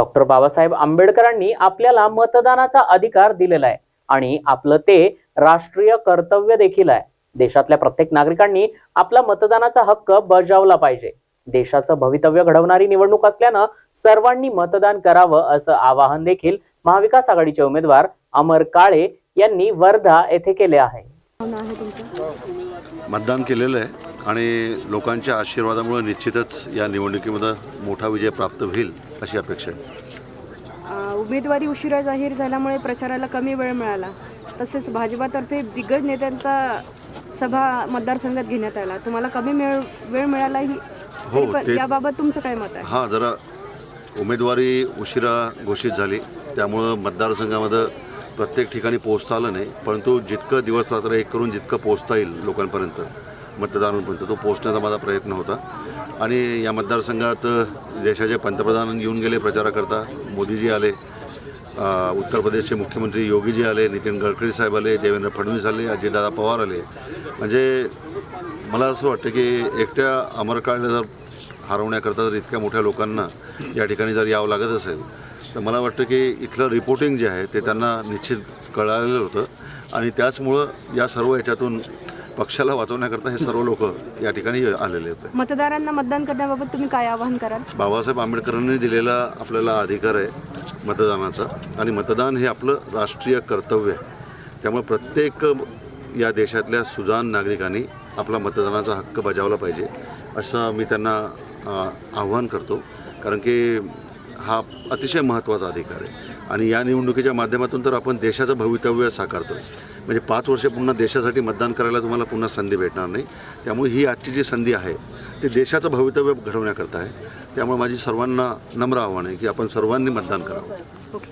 Doctor Babasaheb आंबेडकरांनी आपल्याला मतदानाचा अधिकार दिलेला आहे आणि आपलं ते राष्ट्रीय कर्तव्य देखील आहे. देशातल्या प्रत्येक नागरिकांनी आपला मतदानाचा हक्क बजावला पाहिजे. देशाचं भवितव्य घडवणारी निवडणूक असल्यानं सर्वांनी मतदान करावं असं आवाहन देखील महाविकास आघाडीचे उमेदवार अमर काळे यांनी वर्धा येथे केले आहे. मतदान केलेलं आहे. आणि लोकांच्या आशीर्वादामुळे निश्चितच या निवडणुकीमध्ये मोठा विजय प्राप्त होईल अशी अपेक्षा आहे. उमेदवारी उशिरा जाहीर झाल्यामुळे प्रचाराला कमी वेळ मिळाला. तसेच भाजपातर्फे दिग्गज नेत्यांचा सभा मतदारसंघात घेण्यात आला. तुम्हाला कमी वेळ वेळ मिळाला ही हो, याबाबत तुमचं काय मत आहे? हां जरा उमेदवारी उशिरा घोषित झाली. त्यामुळं मतदारसंघामध्ये प्रत्येक ठिकाणी पोहोचता आलं नाही. परंतु जितकं दिवस रात्र एक करून जितकं पोहोचता येईल लोकांपर्यंत मतदारांपर्यंत तो पोहोचण्याचा माझा प्रयत्न होता. आणि या मतदारसंघात देशाचे पंतप्रधान येऊन गेले प्रचाराकरता मोदीजी आले उत्तर प्रदेशचे मुख्यमंत्री योगीजी आले नितीन गडकरी साहेब आले देवेंद्र फडणवीस आले अजितदादा पवार आले. म्हणजे मला असं वाटतं की एकट्या अमरकाळला जर हरवण्याकरता जर इतक्या मोठ्या लोकांना या ठिकाणी जर यावं लागत असेल तर मला वाटतं की इथलं रिपोर्टिंग जे आहे ते त्यांना निश्चित कळालेलं होतं. आणि त्याचमुळं या सर्व याच्यातून पक्षाला वाचवण्याकरता हे सर्व लोक या ठिकाणी आलेले होते. मतदारांना मतदान करण्याबाबत तुम्ही काय आवाहन कराल? बाबासाहेब आंबेडकरांनी दिलेला आपल्याला अधिकार आहे मतदानाचा आणि मतदान हे आपलं राष्ट्रीय कर्तव्य आहे. त्यामुळे प्रत्येक या देशातल्या सुजाण नागरिकांनी आपला मतदानाचा हक्क बजावला पाहिजे असं मी त्यांना आव्हान करतो. कारण की हा अतिशय महत्त्वाचा अधिकार आहे. आणि या निवडणुकीच्या माध्यमातून तर आपण देशाचं भवितव्य साकारतो म्हणजे पाच वर्षे पुन्हा देशासाठी मतदान करायला तुम्हाला पुन्हा संधी भेटणार नाही. त्यामुळे ही आजची जी संधी आहे ती देशाचं भवितव्य घडवण्याकरता आहे. त्यामुळे माझी सर्वांना नम्र आव्हान आहे की आपण सर्वांनी मतदान करावं.